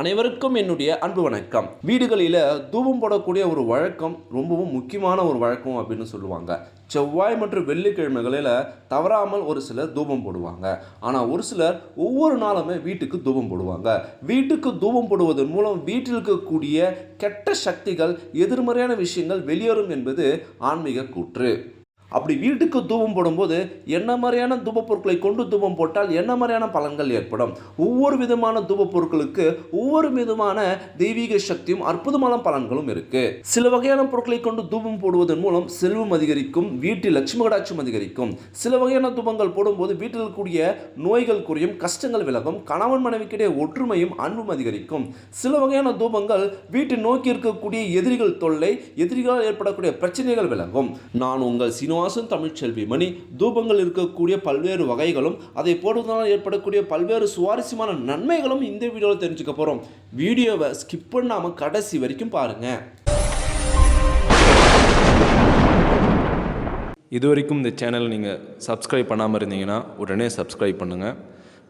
அனைவருக்கும் என்னுடைய அன்பு வணக்கம். வீடுகளில் தூபம் போடக்கூடிய ஒரு வழக்கம் ரொம்பவும் முக்கியமான ஒரு வழக்கம் அப்படின்னு சொல்லுவாங்க. செவ்வாய் மற்றும் வெள்ளிக்கிழமைகளில் தவறாமல் ஒரு சிலர் தூபம் போடுவாங்க. ஆனால் ஒரு சிலர் ஒவ்வொரு நாளுமே வீட்டுக்கு தூபம் போடுவாங்க. வீட்டுக்கு தூபம் போடுவதன் மூலம் வீட்டில் இருக்கக்கூடிய கெட்ட சக்திகள் எதிர்மறையான விஷயங்கள் வெளியேறும் என்பது ஆன்மீக கூற்று. அப்படி வீட்டுக்கு தூபம் போடும்போது என்ன மாதிரியான தூப பொருட்களை கொண்டு தூபம் போட்டால் என்ன மாதிரியான பலன்கள் ஏற்படும்? ஒவ்வொரு விதமான தூப பொருட்களுக்கு ஒவ்வொரு விதமான தெய்வீக சக்தியும் அற்புதமான பலன்களும் இருக்கு. சில வகையான பொருட்களை கொண்டு தூபம் போடுவதன் மூலம் செல்வம் அதிகரிக்கும் வீட்டில் லட்சுமி கடாட்சம் அதிகரிக்கும். சில வகையான தூபங்கள் போடும்போது வீட்டில் இருக்கக்கூடிய நோய்கள் குறையும் கஷ்டங்கள் விலகும் கணவன் மனைவிக்கிடையே ஒற்றுமையும் அன்பும் அதிகரிக்கும். சில வகையான தூபங்கள் வீட்டை நோக்கி இருக்கக்கூடிய எதிரிகள் தொல்லை எதிரிகளால் ஏற்படக்கூடிய பிரச்சனைகள் விலகும். நான் உங்கள் சீனிவாசன் தமிழ்ச்செல்வி மணி தூபங்கள் இருக்கக்கூடிய பல்வேறு வகைகளும் அதை போடுவதனால் ஏற்படக்கூடிய பல்வேறு சுவாரஸ்யமான நன்மைகளும் இந்த வீடியோவில் தெரிஞ்சுக்க போகிறோம் வீடியோவை ஸ்கிப் பண்ணாமல் கடைசி வரைக்கும் பாருங்கள் இது வரைக்கும் இந்த சேனலை நீங்கள் சப்ஸ்கிரைப் பண்ணாமல் இருந்தீங்கன்னா உடனே சப்ஸ்கிரைப் பண்ணுங்கள்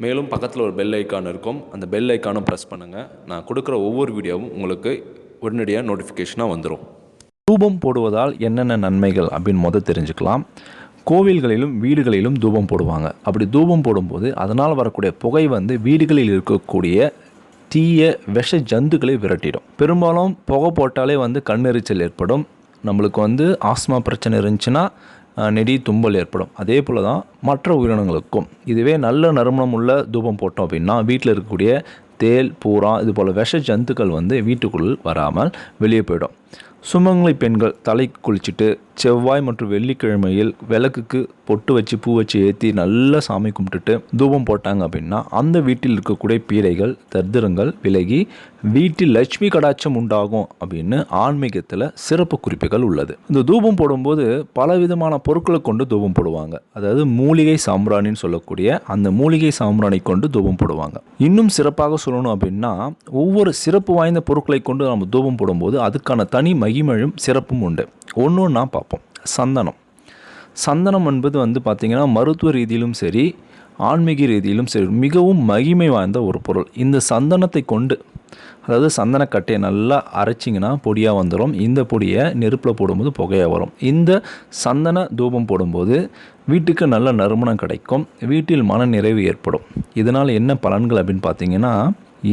மேலும் பக்கத்தில் ஒரு பெல் ஐக்கான் இருக்கும். அந்த பெல் ஐக்கானும் ப்ரெஸ் பண்ணுங்கள் நான் கொடுக்குற ஒவ்வொரு வீடியோவும் உங்களுக்கு உடனடியாக நோட்டிஃபிகேஷனாக வந்துடும் தூபம் போடுவதால் என்னென்ன நன்மைகள் அப்படின்னு முதல் தெரிஞ்சுக்கலாம். கோவில்களிலும் வீடுகளிலும் தூபம் போடுவாங்க. அப்படி தூபம் போடும்போது அதனால் வரக்கூடிய புகை வந்து வீடுகளில் இருக்கக்கூடிய தீய விஷ ஜந்துக்களை விரட்டிடும். பெரும்பாலும் புகை போட்டாலே வந்து கண்ணெரிச்சல் ஏற்படும். நம்மளுக்கு வந்து ஆஸ்மா பிரச்சனை இருந்துச்சுன்னா நெடி தும்பல் ஏற்படும். அதே போல் தான் மற்ற உயிரினங்களுக்கும். இதுவே நல்ல நறுமணம் உள்ள தூபம் போட்டோம் அப்படின்னா வீட்டில் இருக்கக்கூடிய தேல் பூரா இது போல் விஷ ஜந்துக்கள் வந்து வீட்டுக்குள் வராமல் வெளியே போயிடும். சுமங்கலி பெண்கள் தலை குளிச்சுட்டு செவ்வாய் மற்றும் வெள்ளிக்கிழமையில் விளக்குக்கு பொட்டு வச்சு பூ வச்சு ஏற்றி நல்லா சாமி கும்பிட்டுட்டு தூபம் போட்டாங்க அப்படின்னா அந்த வீட்டில் இருக்கக்கூடிய பீடைகள் தர்திரங்கள் விலகி வீட்டில் லட்சுமி கடாட்சம் உண்டாகும் அப்படின்னு ஆன்மீகத்தில் சிறப்பு குறிப்புகள் உள்ளது. இந்த தூபம் போடும்போது பல விதமான பொருட்களை கொண்டு தூபம் போடுவாங்க. அதாவது மூலிகை சாம்பிராணின்னு சொல்லக்கூடிய அந்த மூலிகை சாம்பிராணி கொண்டு தூபம் போடுவாங்க. இன்னும் சிறப்பாக சொல்லணும் அப்படின்னா ஒவ்வொரு சிறப்பு வாய்ந்த பொருட்களை கொண்டு நம்ம தூபம் போடும்போது அதுக்கான தனி மகிமழும் சிறப்பும் உண்டு. ஒன்று ஒன்றா பார்ப்போம். சந்தனம். சந்தனம் என்பது வந்து பார்த்திங்கன்னா மருத்துவ ரீதியிலும் சரி ஆன்மீக ரீதியிலும் சரி மிகவும் மகிமை வாய்ந்த ஒரு பொருள். இந்த சந்தனத்தை கொண்டு அதாவது சந்தனக்கட்டையை நல்லா அரைச்சிங்கன்னா பொடியாக வந்துடும் இந்த பொடியை நெருப்பில் போடும்போது புகையாக வரும். இந்த சந்தன தூபம் போடும்போது வீட்டுக்கு நல்ல நறுமணம் கிடைக்கும். வீட்டில் மன நிறைவு ஏற்படும். இதனால் என்ன பலன்கள் அப்படின்னு பார்த்தீங்கன்னா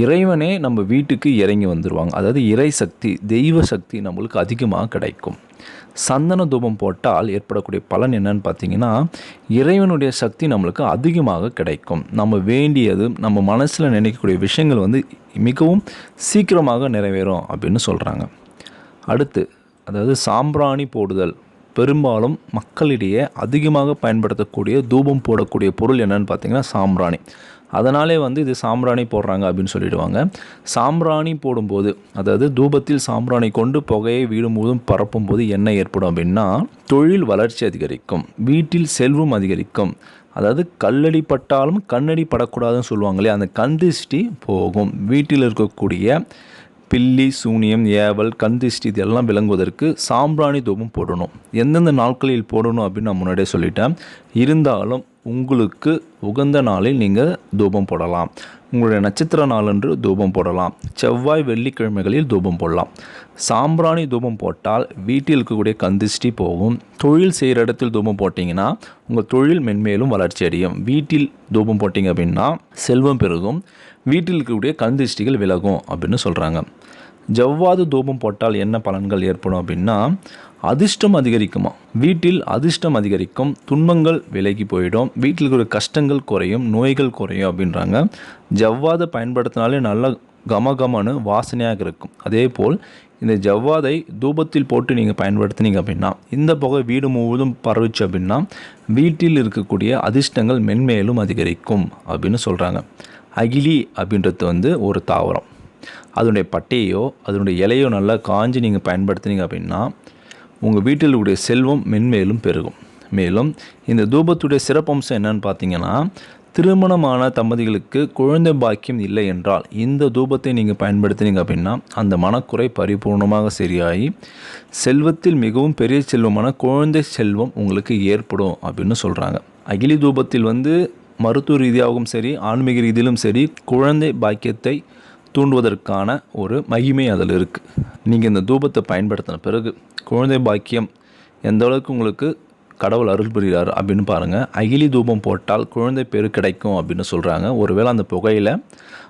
இறைவனே நம்ம வீட்டுக்கு இறங்கி வந்துடுவாங்க அதாவது இறை சக்தி தெய்வ சக்தி நம்மளுக்கு அதிகமாக கிடைக்கும். சந்தன தூபம் போட்டால் ஏற்படக்கூடிய பலன் என்னன்னு பார்த்தீங்கன்னா இறைவனுடைய சக்தி நம்மளுக்கு அதிகமாக கிடைக்கும். நம்ம வேண்டியது நம்ம மனசில் நினைக்கக்கூடிய விஷயங்கள் வந்து மிகவும் சீக்கிரமாக நிறைவேறும் அப்படின்னு சொல்கிறாங்க அடுத்து அதாவது சாம்பிராணி போடுதல். பெரும்பாலும் மக்களிடையே அதிகமாக பயன்படுத்தக்கூடிய தூபம் போடக்கூடிய பொருள் என்னன்னு பார்த்தீங்கன்னா சாம்பிராணி. அதனாலே வந்து இது சாம்பிராணி போடுறாங்க அப்படின்னு சொல்லிடுவாங்க. சாம்பிராணி போடும்போது அதாவது தூபத்தில் சாம்பிராணி கொண்டு புகையை வீடு முழுவதும் பரப்பும் போது என்ன ஏற்படும் அப்படின்னா தொழில் வளர்ச்சி அதிகரிக்கும் வீட்டில் செல்வம் அதிகரிக்கும். அதாவது கல்லடி பட்டாலும் கண்ணடி படக்கூடாதுன்னு சொல்லுவாங்களே அந்த கண் திருஷ்டி போகும். வீட்டில் இருக்கக்கூடிய பில்லி சூனியம் ஏவல் கந்திஷ்டி இதெல்லாம் விளங்குவதற்கு சாம்பிராணி தூபம் போடணும். எந்தெந்த நாட்களில் போடணும் அப்படின்னு நான் முன்னாடியே சொல்லிட்டேன். இருந்தாலும் உங்களுக்கு உகந்த நாளில் நீங்கள் தூபம் போடலாம். உங்களுடைய நட்சத்திர நாளன்று தூபம் போடலாம். செவ்வாய் வெள்ளிக்கிழமைகளில் தூபம் போடலாம். சாம்பிராணி தூபம் போட்டால் வீட்டில் இருக்கக்கூடிய கந்திஷ்டி போகும். தொழில் செய்கிற இடத்தில் தூபம் போட்டிங்கன்னா உங்கள் தொழில் மென்மேலும் வளர்ச்சி அடையும். வீட்டில் தூபம் போட்டிங்க அப்படின்னா செல்வம் பெருகும். வீட்டில் இருக்கக்கூடிய கந்திஷ்டிகள் விலகும் அப்படின்னு சொல்கிறாங்க ஜவ்வாது தூபம் போட்டால் என்ன பலன்கள் ஏற்படும் அப்படின்னா அதிர்ஷ்டம் அதிகரிக்குமா? வீட்டில் அதிர்ஷ்டம் அதிகரிக்கும் துன்பங்கள் விலகி போயிடும் வீட்டில் இருக்கிற கஷ்டங்கள் குறையும் நோய்கள் குறையும் அப்படின்றாங்க. ஜவ்வாதை பயன்படுத்தினாலே நல்ல கமகமனு வாசனையாக இருக்கும். அதே போல் இந்த ஜவ்வாதை தூபத்தில் போட்டு நீங்கள் பயன்படுத்தினீங்க அப்படின்னா இந்த புகை வீடு முழுவதும் பரவிச்சு அப்படின்னா வீட்டில் இருக்கக்கூடிய அதிர்ஷ்டங்கள் மென்மேலும் அதிகரிக்கும் அப்படின்னு சொல்கிறாங்க அகிலி அப்படின்றது வந்து ஒரு தாவரம். அதனுடைய பட்டையோ அதனுடைய இலையோ நல்லா காஞ்சி நீங்கள் பயன்படுத்தினீங்க அப்படின்னா உங்கள் வீட்டில் உடைய செல்வம் மென்மேலும் பெருகும். மேலும் இந்த தூபத்துடைய சிறப்பம்சம் என்னன்னு பார்த்தீங்கன்னா திருமணமான தம்பதிகளுக்கு குழந்தை பாக்கியம் இல்லை என்றால் இந்த தூபத்தை நீங்கள் பயன்படுத்தினீங்க அப்படின்னா அந்த மனக்குறை பரிபூர்ணமாக சரியாகி செல்வத்தில் மிகவும் பெரிய செல்வமான குழந்தை செல்வம் உங்களுக்கு ஏற்படும் அப்படின்னு சொல்கிறாங்க அகிலி தூபத்தில் வந்து மருத்துவ ரீதியாகவும் சரி ஆன்மீக ரீதியிலும் சரி குழந்தை பாக்கியத்தை தூண்டுவதற்கான ஒரு மகிமை அதில் இருக்குது நீங்கள் இந்த தூபத்தை பயன்படுத்தின பிறகு குழந்தை பாக்கியம் எந்த அளவுக்கு உங்களுக்கு கடவுள் அருள் புரிகிறார் அப்படின்னு பாருங்கள் அகிலி தூபம் போட்டால் குழந்தை பேரு கிடைக்கும் அப்படின்னு சொல்கிறாங்க ஒருவேளை அந்த புகையில்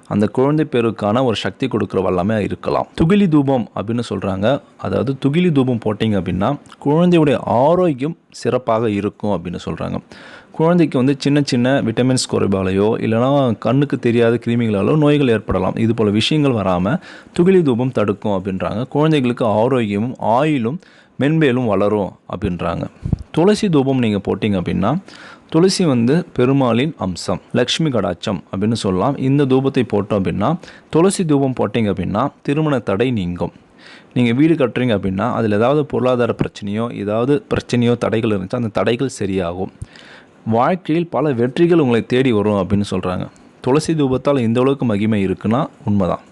அந்த குழந்தை பேருக்கான ஒரு சக்தி கொடுக்குற வல்லமே இருக்கலாம். துகிலி தூபம் அப்படின்னு சொல்கிறாங்க அதாவது துகிலி தூபம் போட்டிங்க அப்படின்னா குழந்தையுடைய ஆரோக்கியம் சிறப்பாக இருக்கும் அப்படின்னு சொல்கிறாங்க குழந்தைக்கு வந்து சின்ன சின்ன விட்டமின்ஸ் குறைபாலையோ இல்லைனா கண்ணுக்கு தெரியாத கிருமிகளாலோ நோய்கள் ஏற்படலாம். இது போல் விஷயங்கள் வராமல் துகிலி தூபம் தடுக்கும் அப்படின்றாங்க. குழந்தைகளுக்கு ஆரோக்கியமும் ஆயிலும் மென்மேலும் வளரும் அப்படின்றாங்க. துளசி தூபம் நீங்கள் போட்டிங்க அப்படின்னா துளசி வந்து பெருமாளின் அம்சம் லக்ஷ்மி கடாச்சம் அப்படின்னு சொல்லலாம். இந்த தூபத்தை போட்டோம் அப்படின்னா துளசி தூபம் போட்டிங்க அப்படின்னா திருமண தடை நீங்கும். நீங்கள் வீடு கட்டுறீங்க அப்படின்னா அதில் ஏதாவது பொருளாதார பிரச்சனையோ ஏதாவது பிரச்சனையோ தடைகள் இருந்துச்சு அந்த தடைகள் சரியாகும். வாழ்க்கையில் பல வெற்றிகள் உங்களை தேடி வரும் அப்படின்னு சொல்கிறாங்க துளசி தூபத்தால் இந்த அளவுக்கு மகிமை இருக்குன்னா உண்மைதான்.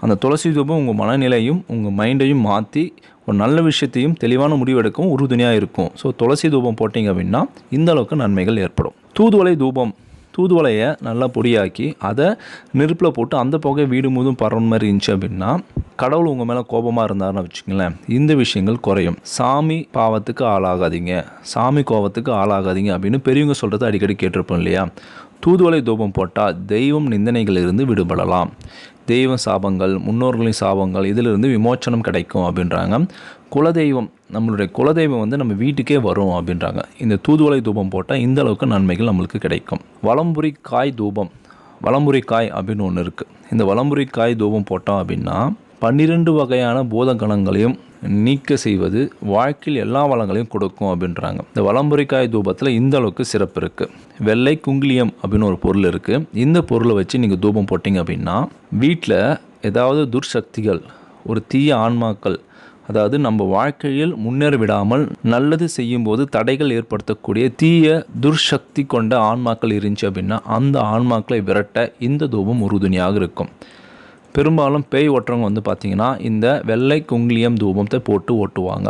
அந்த துளசி தூபம் உங்கள் மனநிலையும் உங்கள் மைண்டையும் மாற்றி ஒரு நல்ல விஷயத்தையும் தெளிவான முடிவெடுக்கவும் உறுதுணையாக இருக்கும். ஸோ துளசி தூபம் போட்டிங்க அப்படின்னா இந்த அளவுக்கு நன்மைகள் ஏற்படும். தூதுவளை தூபம் தூதுவளையை நல்லா பொடியாக்கி அதை நெருப்பில் போட்டு அந்த புகை வீடு முழுதும் பரவுற மாதிரி இருந்துச்சு அப்படின்னா கடவுள் உங்கள் மேலே கோபமாக இருந்தாருன்னு வச்சுங்களேன் இந்த விஷயங்கள் குறையும். சாமி பாவத்துக்கு ஆளாகாதீங்க. சாமி கோபத்துக்கு ஆளாகாதீங்க அப்படின்னு பெரியவங்க சொல்கிறது அடிக்கடி கேட்டிருப்போம் இல்லையா? தூதுவளை தூபம் போட்டால் தெய்வம் நிந்தனைகளிலிருந்து விடுபடலாம். தெய்வ சாபங்கள் முன்னோர்களின் சாபங்கள் இதிலிருந்து விமோச்சனம் கிடைக்கும் அப்படின்றாங்க. குலதெய்வம் நம்மளுடைய குலதெய்வம் வந்து நம்ம வீட்டுக்கே வரும் அப்படின்றாங்க. இந்த தூதுவளை தூபம் போட்டால் இந்த அளவுக்கு நன்மைகள் நம்மளுக்கு கிடைக்கும். வலம்புரி காய் தூபம் வளம்புரி காய் அப்படின்னு ஒன்று இருக்குது இந்த வளம்புரி காய் தூபம் போட்டோம் அப்படின்னா பன்னிரெண்டு வகையான பூதகணங்களையும் நீக்க செய்வது வாழ்க்கையில் எல்லா வளங்களையும் கொடுக்கும் அப்படின்றாங்க. இந்த வளம்புரிக்காய் தூபத்தில் இந்த அளவுக்கு சிறப்பு இருக்குது வெள்ளை குங்கிலியம் அப்படின்னு ஒரு பொருள் இருக்குது இந்த பொருளை வச்சு நீங்கள் தூபம் போட்டிங்க அப்படின்னா வீட்டில் ஏதாவது துர்சக்திகள் ஒரு தீய ஆன்மாக்கள் அதாவது நம்ம வாழ்க்கையில் முன்னேற விடாமல் நல்லது செய்யும்போது தடைகள் ஏற்படுத்தக்கூடிய தீய துர்சக்தி கொண்ட ஆன்மாக்கள் இருந்துச்சு அப்படின்னா அந்த ஆன்மாக்களை விரட்ட இந்த தூபம் உறுதுணையாக இருக்கும். பெரும்பாலும் பேய் ஓட்டுறவங்க வந்து பார்த்திங்கன்னா இந்த வெள்ளை குங்கிலியம் தூபத்தை போட்டு ஓட்டுவாங்க.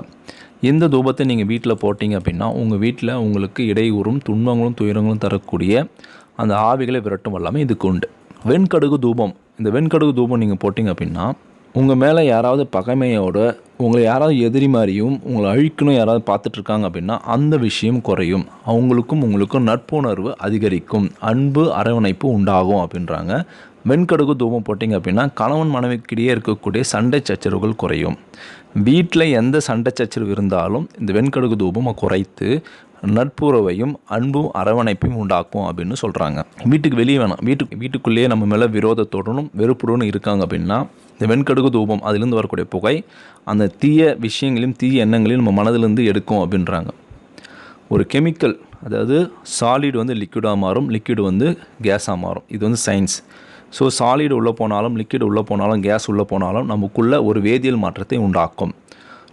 இந்த தூபத்தை நீங்கள் வீட்டில் போட்டிங்க அப்படின்னா உங்கள் வீட்டில் உங்களுக்கு இடையூறும் துன்பங்களும் துயரங்களும் தரக்கூடிய அந்த ஆவிகளை விரட்டும் வல்லாமல் இதுக்கு உண்டு. வெண்கடுகு தூபம். இந்த வெண்கடுகு தூபம் நீங்கள் போட்டிங்க அப்படின்னா உங்கள் மேலே யாராவது பகைமையோட உங்களை யாராவது எதிரி மாதிரியும் உங்களை அழிக்கணும் யாராவது பார்த்துட்ருக்காங்க அப்படின்னா அந்த விஷயம் குறையும். அவங்களுக்கும் உங்களுக்கும் நட்புணர்வு அதிகரிக்கும். அன்பு அரவணைப்பு உண்டாகும் அப்படின்றாங்க. வெண்கடுகு தூபம் போட்டிங்க அப்படின்னா கணவன் மனைவிக்கிடையே இருக்கக்கூடிய சண்டை சச்சரவுகள் குறையும். வீட்டில் எந்த சண்டை சச்சரவு இருந்தாலும் இந்த வெண்கடுகு தூபம் குறைத்து நட்புறவையும் அன்பும் அரவணைப்பையும் உண்டாக்கும் அப்படின்னு சொல்கிறாங்க வீட்டுக்கு வெளியே வேணாம். வீட்டுக்கு வீட்டுக்குள்ளேயே நம்ம மேலே விரோதத்தோடனும் வெறுப்புடனும் இருக்காங்க அப்படின்னா இந்த வெண்கடுகு தூபம் அதுலேருந்து வரக்கூடிய புகை அந்த தீய விஷயங்களையும் தீய எண்ணங்களையும் நம்ம மனதிலேருந்து எடுக்கும் அப்படின்றாங்க. ஒரு கெமிக்கல் அதாவது சாலிட் வந்து லிக்விடாக மாறும் லிக்விட் வந்து கேஸாக மாறும். இது வந்து சயின்ஸ் ஸோ சாலிட் உள்ளே போனாலும் லிக்விட் உள்ளே போனாலும் கேஸ் உள்ளே போனாலும் நமக்குள்ளே ஒரு வேதியியல் மாற்றத்தை உண்டாக்கும்.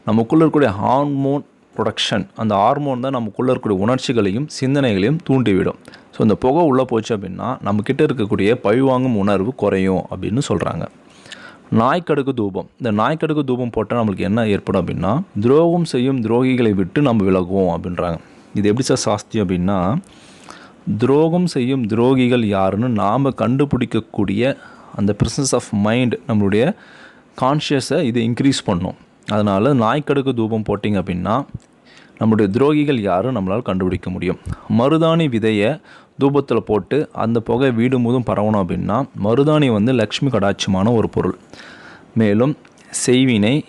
நமக்குள்ளே இருக்கக்கூடிய ஹார்மோன் ப்ரொடக்ஷன் அந்த ஹார்மோன் தான் நமக்குள்ளே இருக்கக்கூடிய உணர்ச்சிகளையும் சிந்தனைகளையும் தூண்டிவிடும். ஸோ இந்த புகை உள்ளே போச்சு அப்படின்னா நம்மக்கிட்ட இருக்கக்கூடிய பழிவாங்கும் உணர்வு குறையும் அப்படின்னு சொல்கிறாங்க நாய்க்கடுக்கு தூபம். இந்த நாய்க்கடுக்கு தூபம் போட்டால் நம்மளுக்கு என்ன ஏற்படும் அப்படின்னா துரோகம் செய்யும் துரோகிகளை விட்டு நம்ம விலகுவோம் அப்படின்றாங்க. இது எப்படி சார் சாஸ்தியம் அப்படின்னா துரோகம் செய்யும் துரோகிகள் யாருன்னு நாம் கண்டுபிடிக்கக்கூடிய அந்த பிரசன்ஸ் ஆஃப் மைண்ட் நம்மளுடைய கான்ஷியஸை இது இன்க்ரீஸ் பண்ணும். அதனால் நாய்க்கடுக்கு தூபம் போட்டிங்க அப்படின்னா நம்முடைய துரோகிகள் யாரும் நம்மளால் கண்டுபிடிக்க முடியும். மருதாணி விதையை தூபத்தில் போட்டு அந்த புகை வீடு முழுதும் பரவணும் அப்படின்னா மருதாணி வந்து லக்ஷ்மி கடாட்சமான ஒரு பொருள். மேலும் செய்வினை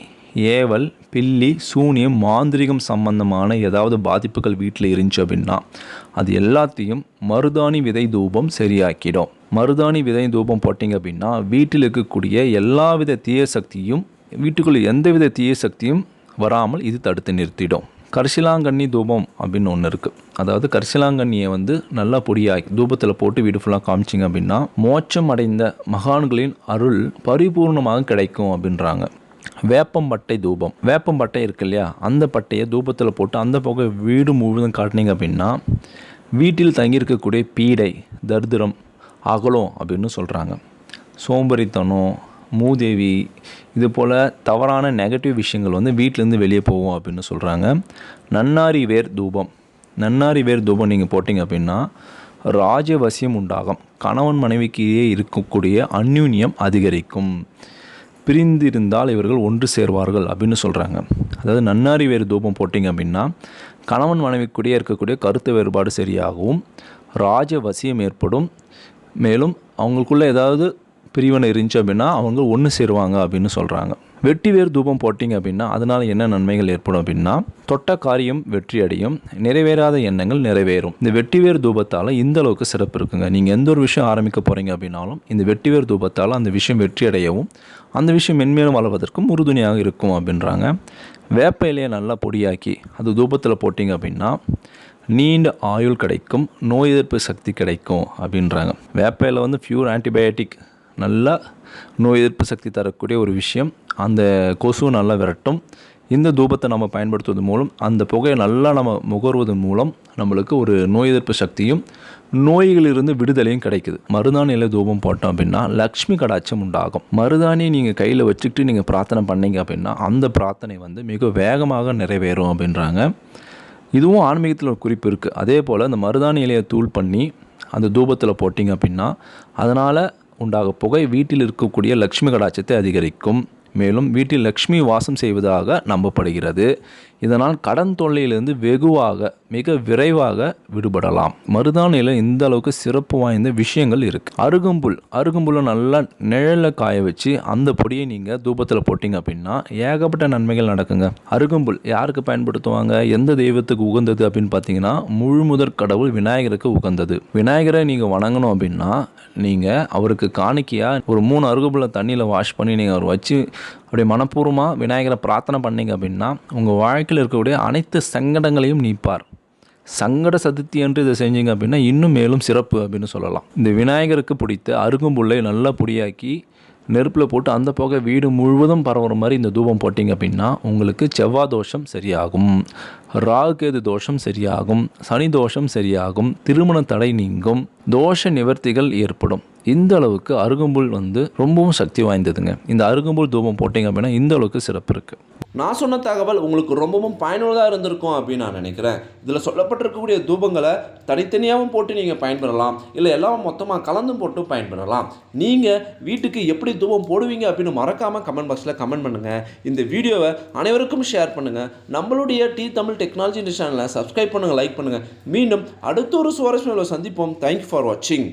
ஏவல் பில்லி சூனியம் மாந்திரிகம் சம்பந்தமான ஏதாவது பாதிப்புகள் வீட்டில் இருந்துச்சு அப்படின்னா அது எல்லாத்தையும் மருதாணி விதை தூபம் சரியாக்கிடும். மருதாணி விதை தூபம் போட்டிங்க அப்படின்னா வீட்டில் இருக்கக்கூடிய எல்லாவித தீய சக்தியும் வீட்டுக்குள்ளே எந்தவித தீய சக்தியும் வராமல் இது தடுத்து நிறுத்திடும். கரிசிலாங்கண்ணி தூபம் அப்படின்னு ஒன்று இருக்குது அதாவது கரிசிலாங்கண்ணியை வந்து நல்லா பொடியாக்கி தூபத்தில் போட்டு வீடு ஃபுல்லாக காமிச்சிங்க அப்படின்னா மோட்சம் அடைந்த மகான்களின் அருள் பரிபூர்ணமாக கிடைக்கும் அப்படின்றாங்க. வேப்பம்பட்டை தூபம். வேப்பம்பட்டை இருக்கு இல்லையா? அந்த பட்டையை தூபத்தில் போட்டு அந்த புகை வீடு முழுவதும் காட்டினீங்க அப்படின்னா வீட்டில் தங்கியிருக்கக்கூடிய பீடை தரித்திரம் அகலும் அப்படின்னு சொல்கிறாங்க சோம்பேறித்தனம் மூதேவி இது போல் தவறான நெகட்டிவ் விஷயங்கள் வந்து வீட்டிலேருந்து வெளியே போகும் அப்படின்னு சொல்கிறாங்க நன்னாரி வேர் தூபம். நன்னாரி வேர் தூபம் நீங்கள் போட்டிங்க அப்படின்னா ராஜவசியம் உண்டாகும். கணவன் மனைவிக்கிடையே இருக்கக்கூடிய அந்யூன்யம் அதிகரிக்கும். பிரிந்திருந்தால் இவர்கள் ஒன்று சேர்வார்கள் அப்படின்னு சொல்கிறாங்க அதாவது நன்னாரி வேறு தூபம் போட்டிங்க அப்படின்னா கணவன் மனைவிக்குடியே இருக்கக்கூடிய கருத்து வேறுபாடு சரியாகவும் ராஜவசியம் ஏற்படும். மேலும் அவங்களுக்குள்ளே ஏதாவது பிரிவினை இருந்துச்சு அப்படின்னா அவங்க ஒன்று சேருவாங்க அப்படின்னு சொல்கிறாங்க வெட்டி வேர் தூபம் போட்டிங்க அப்படின்னா அதனால் என்ன நன்மைகள் ஏற்படும் அப்படின்னா தொட்ட காரியம் வெற்றி அடையும் நிறைவேறாத எண்ணங்கள் நிறைவேறும். இந்த வெட்டிவேர் தூபத்தால் இந்த அளவுக்கு சிறப்பு இருக்குங்க. நீங்கள் எந்த ஒரு விஷயம் ஆரம்பிக்க போகிறீங்க அப்படின்னாலும் இந்த வெட்டிவேர் தூபத்தால் அந்த விஷயம் வெற்றி அடையவும் அந்த விஷயம் மென்மேலும் வளர்வதற்கும் உறுதுணையாக இருக்கும் அப்படின்றாங்க. வேப்ப இலையை நல்லா பொடியாக்கி அது தூபத்தில் போட்டிங்க அப்படின்னா நீண்ட ஆயுள் கிடைக்கும் நோய் எதிர்ப்பு சக்தி கிடைக்கும் அப்படின்றாங்க. வேப்ப இலை வந்து பியூர் ஆன்டிபயோட்டிக் நல்லா நோய் எதிர்ப்பு சக்தி தரக்கூடிய ஒரு விஷயம். அந்த கொசு நல்லா விரட்டும். இந்த தூபத்தை நம்ம பயன்படுத்துவது மூலம் அந்த புகையை நல்லா நம்ம முகர்வதன் மூலம் நம்மளுக்கு ஒரு நோய் எதிர்ப்பு சக்தியும் நோய்களிலிருந்து விடுதலையும் கிடைக்குது. மருதாணி இலை தூபம் போட்டோம் அப்படின்னா லக்ஷ்மி கடாட்சம் உண்டாகும். மருதாணி நீங்கள் கையில் வச்சுக்கிட்டு நீங்கள் பிரார்த்தனை பண்ணீங்க அப்படின்னா அந்த பிரார்த்தனை வந்து மிக வேகமாக நிறைவேறும் அப்படின்றாங்க. இதுவும் ஆன்மீகத்தில் ஒரு குறிப்பு இருக்குது அதே போல் அந்த மருதாணி இலையை தூள் பண்ணி அந்த தூபத்தில் போட்டிங்க அப்படின்னா அதனால் உண்டாக புகை வீட்டில் இருக்கக்கூடிய லக்ஷ்மி கடாட்சத்தை அதிகரிக்கும். மேலும் வீட்டில் லக்ஷ்மி வாசம் செய்வதாக நம்பப்படுகிறது. இதனால் கடன் தொல்லையிலிருந்து வெகுவாக மிக விரைவாக விடுபடலாம். மருதாணியில் இந்த அளவுக்கு சிறப்பு வாய்ந்த விஷயங்கள் இருக்குது அருகம்புல். அருகம்புல்லை நல்லா நிழலில் காய வச்சு அந்த பொடியை நீங்கள் தூபத்தில் போட்டிங்க அப்படின்னா ஏகப்பட்ட நன்மைகள் நடக்குங்க. அருகம்புல் யாருக்கு பயன்படுத்துவாங்க? எந்த தெய்வத்துக்கு உகந்தது அப்படின்னு பார்த்தீங்கன்னா முழுமுதற் கடவுள் விநாயகருக்கு உகந்தது. விநாயகரை நீங்கள் வணங்கணும் அப்படின்னா நீங்கள் அவருக்கு காணிக்கையாக ஒரு மூணு அருகம்புல தண்ணியில் வாஷ் பண்ணி நீங்கள் அவர் வச்சு அப்படி மனப்பூர்வமாக விநாயகரை பிரார்த்தனை பண்ணீங்க அப்படின்னா உங்கள் வாழ்க்கையில் இருக்கக்கூடிய அனைத்து சங்கடங்களையும் நீப்பார். சங்கட சதுர்த்தி என்று இதை செஞ்சீங்க அப்படின்னா இன்னும் மேலும் சிறப்பு அப்படின்னு சொல்லலாம். இந்த விநாயகருக்கு பிடித்த அருகம்புல்லை நல்லா பொடியாக்கி நெருப்பில் போட்டு அந்த புகை வீடு முழுவதும் பரவுற மாதிரி இந்த தூபம் போட்டிங்க அப்படின்னா உங்களுக்கு செவ்வாய் தோஷம் சரியாகும். ராகுகேது தோஷம் சரியாகும். சனி தோஷம் சரியாகும். திருமண தடை நீங்கும். தோஷ நிவர்த்திகள் ஏற்படும். இந்த அளவுக்கு அருகம்புல் வந்து ரொம்பவும் சக்தி வாய்ந்ததுங்க. இந்த அருகம்புல் தூபம் போட்டிங்க அப்படின்னா இந்த அளவுக்கு சிறப்பு இருக்குது நான் சொன்ன தகவல் உங்களுக்கு ரொம்பவும் பயனுள்ளதாக இருந்திருக்கும் அப்படின்னு நான் நினைக்கிறேன். இதில் சொல்லப்பட்டிருக்கக்கூடிய தூபங்களை தனித்தனியாகவும் போட்டு நீங்கள் பயன்பெறலாம். இல்லை எல்லாம் மொத்தமாக கலந்தும் போட்டு பயன்பெறலாம். நீங்கள் வீட்டுக்கு எப்படி தூபம் போடுவீங்க அப்படின்னு மறக்காமல் கமெண்ட் பாக்ஸில் கமெண்ட் பண்ணுங்கள் இந்த வீடியோவை அனைவருக்கும் ஷேர் பண்ணுங்கள் நம்மளுடைய டி தமிழ் டெக்னாலஜி சேனலை சப்ஸ்கிரைப் பண்ணுங்கள் லைக் பண்ணுங்கள் மீண்டும் அடுத்த ஒரு சுவாரஸ்யமான சந்திப்போம். தேங்க்யூ ஃபார் வாட்சிங்